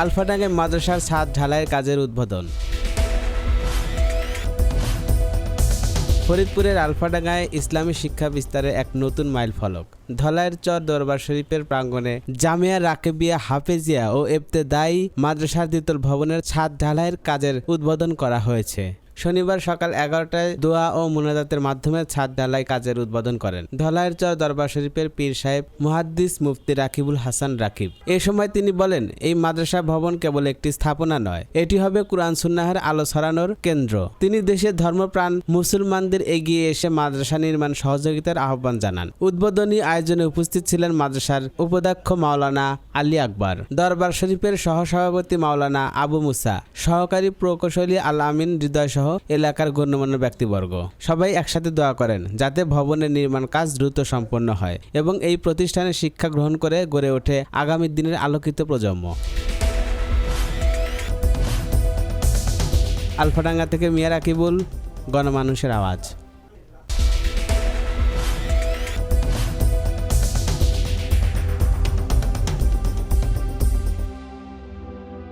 আলফাডাঙ্গায় মাদ্রাসার ছাদ ঢালাইয়ের কাজের উদ্বোধন। ফরিদপুরের আলফাডাঙ্গায় ইসলামী শিক্ষা বিস্তারে এক নতুন মাইল ফলক ধলাইয়ের চর দরবার শরীফের প্রাঙ্গণে জামিয়া রাকেবিয়া হাফেজিয়া ও এবতেদায়ী মাদ্রাসার দ্বিতল ভবনের ছাদ ঢালাইয়ের কাজের উদ্বোধন করা হয়েছে। শনিবার সকাল এগারোটায় দোয়া ও মোনাজাতের মাধ্যমে ছাদ ঢালাই কাজের উদ্বোধন করেন। ধলাইয়ের চর দরবার শরীফের পীর সাহেব মুহাদ্দিস মুফতি রাকিবুল হাসান রাকিব। এ সময় তিনি বলেন, এই মাদ্রাসা ভবন কেবল একটি স্থাপনা নয়, এটি হবে কোরআন সুন্নাহের আলো ছড়ানোর কেন্দ্র। তিনি দেশের ধর্মপ্রাণ, মুসলমানদের এগিয়ে এসে মাদ্রাসা নির্মাণ সহযোগিতার আহ্বান জানান। উদ্বোধনী আয়োজনে উপস্থিত ছিলেন মাদ্রাসার উপাধ্যক্ষ মাওলানা আলী আকবর, দরবার শরীফের সহসভাপতি মাওলানা আবু মুসা, সহকারী প্রকৌশলী আল আমিন হৃদয় সহ এলাকার গণ্যমান্য ব্যক্তিবর্গ। সবাই একসাথে দোয়া করেন, যাতে ভবনের নির্মাণ কাজ দ্রুত সম্পন্ন হয় এবং এই প্রতিষ্ঠানে শিক্ষা গ্রহণ করে গড়ে ওঠে আগামী দিনের আলোকিত প্রজন্ম। আলফাডাঙ্গা থেকে মিয়া রাকিবুল গণমানুষের আওয়াজ।